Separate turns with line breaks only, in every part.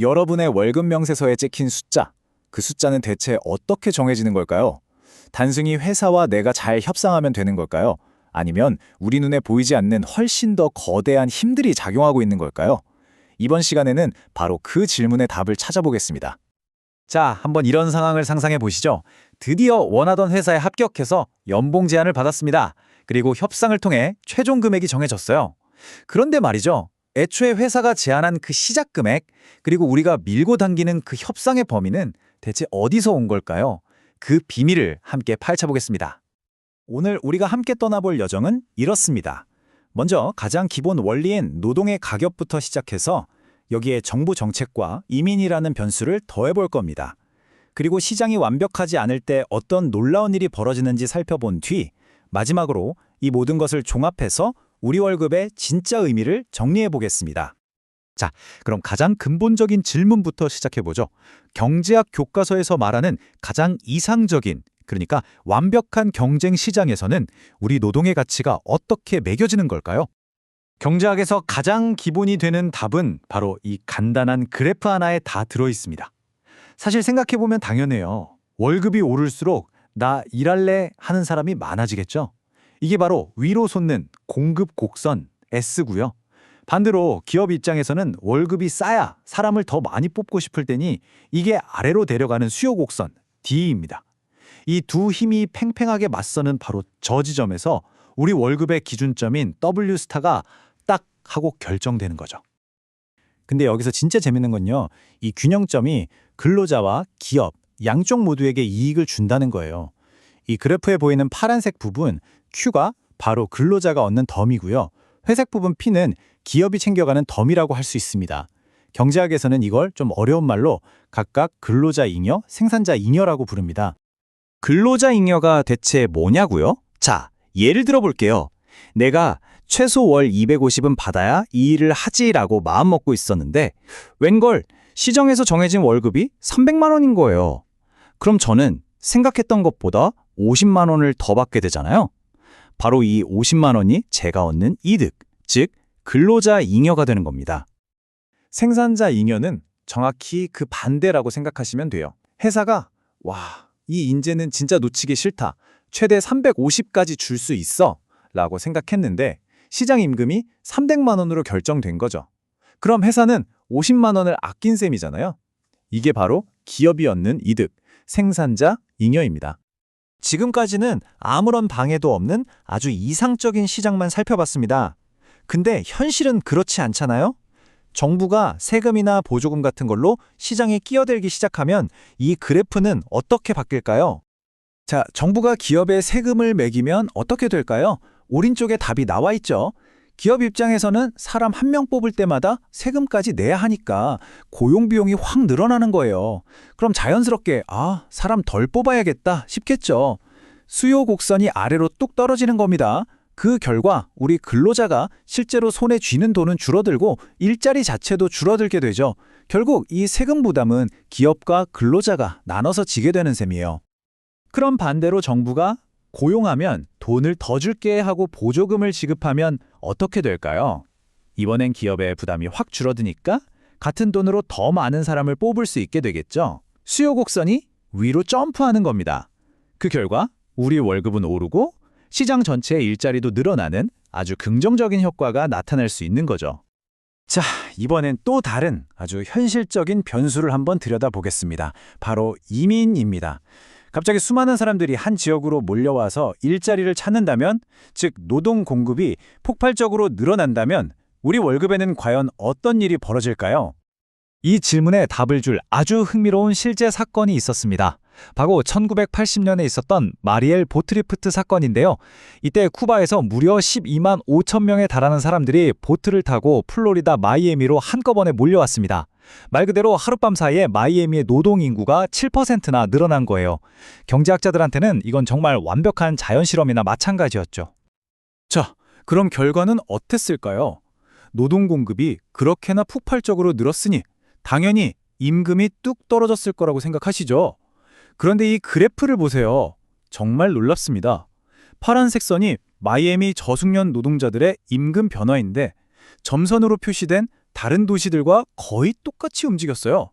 여러분의 월급 명세서에 찍힌 숫자, 그 숫자는 대체 어떻게 정해지는 걸까요? 단순히 회사와 내가 잘 협상하면 되는 걸까요? 아니면 우리 눈에 보이지 않는 훨씬 더 거대한 힘들이 작용하고 있는 걸까요? 이번 시간에는 바로 그 질문의 답을 찾아보겠습니다.
자, 한번 이런 상황을 상상해 보시죠. 드디어 원하던 회사에 합격해서 연봉 제안을 받았습니다. 그리고 협상을 통해 최종 금액이 정해졌어요. 그런데 말이죠. 애초에 회사가 제안한 그 시작 금액, 그리고 우리가 밀고 당기는 그 협상의 범위는 대체 어디서 온 걸까요? 그 비밀을 함께 파헤쳐 보겠습니다. 오늘 우리가 함께 떠나볼 여정은 이렇습니다. 먼저 가장 기본 원리인 노동의 가격부터 시작해서 여기에 정부 정책과 이민이라는 변수를 더해볼 겁니다. 그리고 시장이 완벽하지 않을 때 어떤 놀라운 일이 벌어지는지 살펴본 뒤 마지막으로 이 모든 것을 종합해서 우리 월급의 진짜 의미를 정리해 보겠습니다. 자, 그럼 가장 근본적인 질문부터 시작해 보죠. 경제학 교과서에서 말하는 가장 이상적인 그러니까 완벽한 경쟁 시장에서는 우리 노동의 가치가 어떻게 매겨지는 걸까요? 경제학에서 가장 기본이 되는 답은 바로 이 간단한 그래프 하나에 다 들어 있습니다. 사실 생각해 보면 당연해요. 월급이 오를수록 나 일할래 하는 사람이 많아지겠죠. 이게 바로 위로 솟는 공급 곡선 S고요. 반대로 기업 입장에서는 월급이 싸야 사람을 더 많이 뽑고 싶을 테니 이게 아래로 내려가는 수요 곡선 D입니다. 이 두 힘이 팽팽하게 맞서는 바로 저 지점에서 우리 월급의 기준점인 W 스타가 딱 하고 결정되는 거죠. 근데 여기서 진짜 재밌는 건요. 이 균형점이 근로자와 기업 양쪽 모두에게 이익을 준다는 거예요. 이 그래프에 보이는 파란색 부분 Q가 바로 근로자가 얻는 덤이고요. 회색 부분 P는 기업이 챙겨가는 덤이라고 할 수 있습니다. 경제학에서는 이걸 좀 어려운 말로 각각 근로자 잉여, 생산자 잉여라고 부릅니다. 근로자 잉여가 대체 뭐냐고요? 자, 예를 들어 볼게요. 내가 최소 월 250은 받아야 이 일을 하지라고 마음먹고 있었는데 웬걸 시정에서 정해진 월급이 300만 원인 거예요. 그럼 저는 생각했던 것보다 50만 원을 더 받게 되잖아요. 바로 이 50만 원이 제가 얻는 이득, 즉 근로자 잉여가 되는 겁니다. 생산자 잉여는 정확히 그 반대라고 생각하시면 돼요. 회사가 와, 이 인재는 진짜 놓치기 싫다. 최대 350까지 줄 수 있어. 라고 생각했는데 시장 임금이 300만 원으로 결정된 거죠. 그럼 회사는 50만 원을 아낀 셈이잖아요. 이게 바로 기업이 얻는 이득, 생산자 잉여입니다. 지금까지는 아무런 방해도 없는 아주 이상적인 시장만 살펴봤습니다. 근데 현실은 그렇지 않잖아요? 정부가 세금이나 보조금 같은 걸로 시장에 끼어들기 시작하면 이 그래프는 어떻게 바뀔까요? 자, 정부가 기업에 세금을 매기면 어떻게 될까요? 오른쪽에 답이 나와 있죠. 기업 입장에서는 사람 한 명 뽑을 때마다 세금까지 내야 하니까 고용 비용이 확 늘어나는 거예요. 그럼 자연스럽게 아, 사람 덜 뽑아야겠다 싶겠죠. 수요 곡선이 아래로 뚝 떨어지는 겁니다. 그 결과 우리 근로자가 실제로 손에 쥐는 돈은 줄어들고 일자리 자체도 줄어들게 되죠. 결국 이 세금 부담은 기업과 근로자가 나눠서 지게 되는 셈이에요. 그럼 반대로 정부가 고용하면 돈을 더 줄게 하고 보조금을 지급하면 어떻게 될까요? 이번엔 기업의 부담이 확 줄어드니까 같은 돈으로 더 많은 사람을 뽑을 수 있게 되겠죠. 수요 곡선이 위로 점프하는 겁니다. 그 결과 우리 월급은 오르고 시장 전체의 일자리도 늘어나는 아주 긍정적인 효과가 나타날 수 있는 거죠. 자, 이번엔 또 다른 아주 현실적인 변수를 한번 들여다보겠습니다. 바로 이민입니다. 갑자기 수많은 사람들이 한 지역으로 몰려와서 일자리를 찾는다면, 즉 노동 공급이 폭발적으로 늘어난다면 우리 월급에는 과연 어떤 일이 벌어질까요? 이 질문에 답을 줄 아주 흥미로운 실제 사건이 있었습니다. 바로 1980년에 있었던 마리엘 보트리프트 사건인데요. 이때 쿠바에서 무려 12만 5천 명에 달하는 사람들이 보트를 타고 플로리다 마이애미로 한꺼번에 몰려왔습니다. 말 그대로 하룻밤 사이에 마이애미의 노동 인구가 7%나 늘어난 거예요. 경제학자들한테는 이건 정말 완벽한 자연 실험이나 마찬가지였죠. 자, 그럼 결과는 어땠을까요? 노동 공급이 그렇게나 폭발적으로 늘었으니 당연히 임금이 뚝 떨어졌을 거라고 생각하시죠? 그런데 이 그래프를 보세요. 정말 놀랍습니다. 파란색 선이 마이애미 저숙련 노동자들의 임금 변화인데 점선으로 표시된 다른 도시들과 거의 똑같이 움직였어요.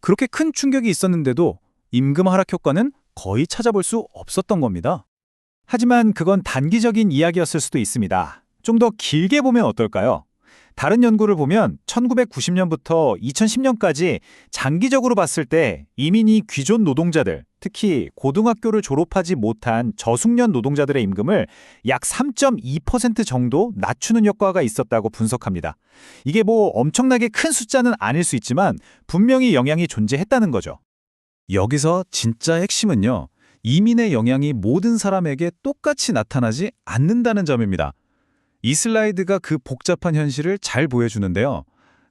그렇게 큰 충격이 있었는데도 임금 하락 효과는 거의 찾아볼 수 없었던 겁니다. 하지만 그건 단기적인 이야기였을 수도 있습니다. 좀 더 길게 보면 어떨까요? 다른 연구를 보면 1990년부터 2010년까지 장기적으로 봤을 때 이민이 귀존 노동자들, 특히 고등학교를 졸업하지 못한 저숙련 노동자들의 임금을 약 3.2% 정도 낮추는 효과가 있었다고 분석합니다. 이게 뭐 엄청나게 큰 숫자는 아닐 수 있지만 분명히 영향이 존재했다는 거죠. 여기서 진짜 핵심은요. 이민의 영향이 모든 사람에게 똑같이 나타나지 않는다는 점입니다. 이 슬라이드가 그 복잡한 현실을 잘 보여주는데요.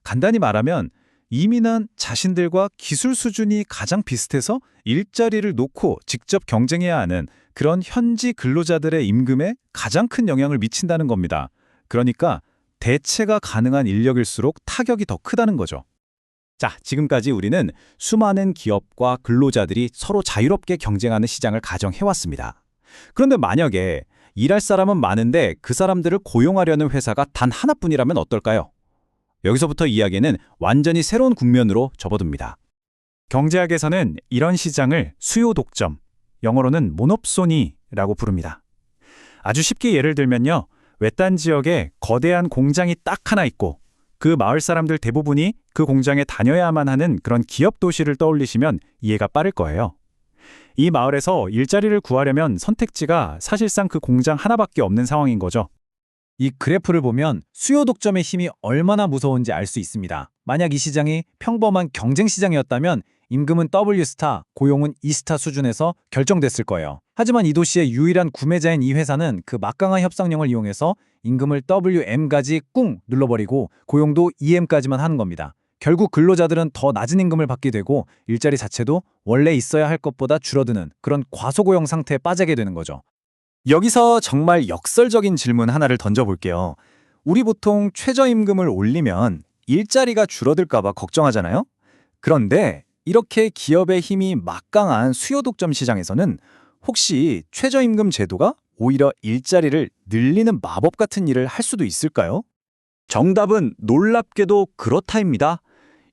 간단히 말하면 이민한 자신들과 기술 수준이 가장 비슷해서 일자리를 놓고 직접 경쟁해야 하는 그런 현지 근로자들의 임금에 가장 큰 영향을 미친다는 겁니다. 그러니까 대체가 가능한 인력일수록 타격이 더 크다는 거죠. 자, 지금까지 우리는 수많은 기업과 근로자들이 서로 자유롭게 경쟁하는 시장을 가정해왔습니다. 그런데 만약에 일할 사람은 많은데 그 사람들을 고용하려는 회사가 단 하나뿐이라면 어떨까요? 여기서부터 이야기는 완전히 새로운 국면으로 접어듭니다. 경제학에서는 이런 시장을 수요 독점, 영어로는 모놉소니라고 부릅니다. 아주 쉽게 예를 들면요. 외딴 지역에 거대한 공장이 딱 하나 있고 그 마을 사람들 대부분이 그 공장에 다녀야만 하는 그런 기업 도시를 떠올리시면 이해가 빠를 거예요. 이 마을에서 일자리를 구하려면 선택지가 사실상 그 공장 하나밖에 없는 상황인 거죠. 이 그래프를 보면 수요 독점의 힘이 얼마나 무서운지 알 수 있습니다. 만약 이 시장이 평범한 경쟁 시장이었다면 임금은 W스타, 고용은 E스타 수준에서 결정됐을 거예요. 하지만 이 도시의 유일한 구매자인 이 회사는 그 막강한 협상력을 이용해서 임금을 WM까지 꿍 눌러버리고 고용도 EM까지만 하는 겁니다. 결국 근로자들은 더 낮은 임금을 받게 되고 일자리 자체도 원래 있어야 할 것보다 줄어드는 그런 과소고용 상태에 빠지게 되는 거죠. 여기서 정말 역설적인 질문 하나를 던져볼게요. 우리 보통 최저임금을 올리면 일자리가 줄어들까봐 걱정하잖아요? 그런데 이렇게 기업의 힘이 막강한 수요 독점 시장에서는 혹시 최저임금 제도가 오히려 일자리를 늘리는 마법 같은 일을 할 수도 있을까요? 정답은 놀랍게도 그렇다입니다.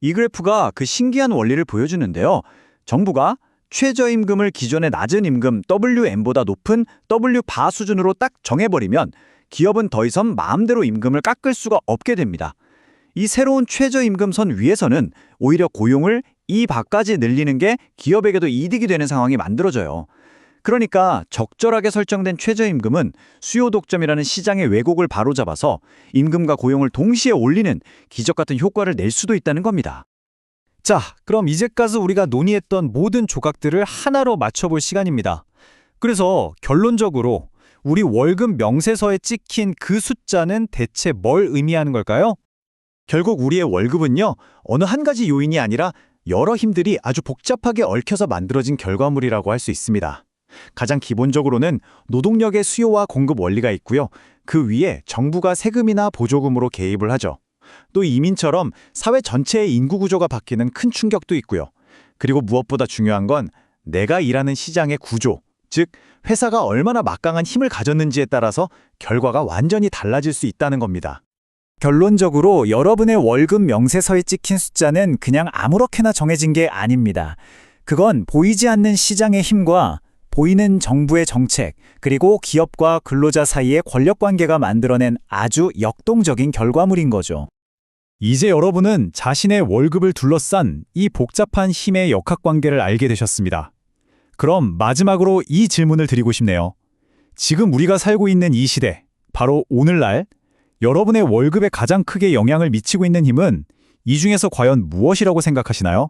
이 그래프가 그 신기한 원리를 보여주는데요. 정부가 최저임금을 기존의 낮은 임금 WM보다 높은 W바 수준으로 딱 정해버리면 기업은 더 이상 마음대로 임금을 깎을 수가 없게 됩니다. 이 새로운 최저임금 선 위에서는 오히려 고용을 이 바까지 늘리는 게 기업에게도 이득이 되는 상황이 만들어져요. 그러니까 적절하게 설정된 최저임금은 수요 독점이라는 시장의 왜곡을 바로잡아서 임금과 고용을 동시에 올리는 기적 같은 효과를 낼 수도 있다는 겁니다. 자, 그럼 이제까지 우리가 논의했던 모든 조각들을 하나로 맞춰볼 시간입니다. 그래서 결론적으로 우리 월급 명세서에 찍힌 그 숫자는 대체 뭘 의미하는 걸까요? 결국 우리의 월급은요, 어느 한 가지 요인이 아니라 여러 힘들이 아주 복잡하게 얽혀서 만들어진 결과물이라고 할 수 있습니다. 가장 기본적으로는 노동력의 수요와 공급 원리가 있고요. 그 위에 정부가 세금이나 보조금으로 개입을 하죠. 또 이민처럼 사회 전체의 인구 구조가 바뀌는 큰 충격도 있고요. 그리고 무엇보다 중요한 건 내가 일하는 시장의 구조, 즉 회사가 얼마나 막강한 힘을 가졌는지에 따라서 결과가 완전히 달라질 수 있다는 겁니다. 결론적으로 여러분의 월급 명세서에 찍힌 숫자는 그냥 아무렇게나 정해진 게 아닙니다. 그건 보이지 않는 시장의 힘과 보이는 정부의 정책, 그리고 기업과 근로자 사이의 권력 관계가 만들어낸 아주 역동적인 결과물인 거죠. 이제 여러분은 자신의 월급을 둘러싼 이 복잡한 힘의 역학관계를 알게 되셨습니다. 그럼 마지막으로 이 질문을 드리고 싶네요. 지금 우리가 살고 있는 이 시대, 바로 오늘날 여러분의 월급에 가장 크게 영향을 미치고 있는 힘은 이 중에서 과연 무엇이라고 생각하시나요?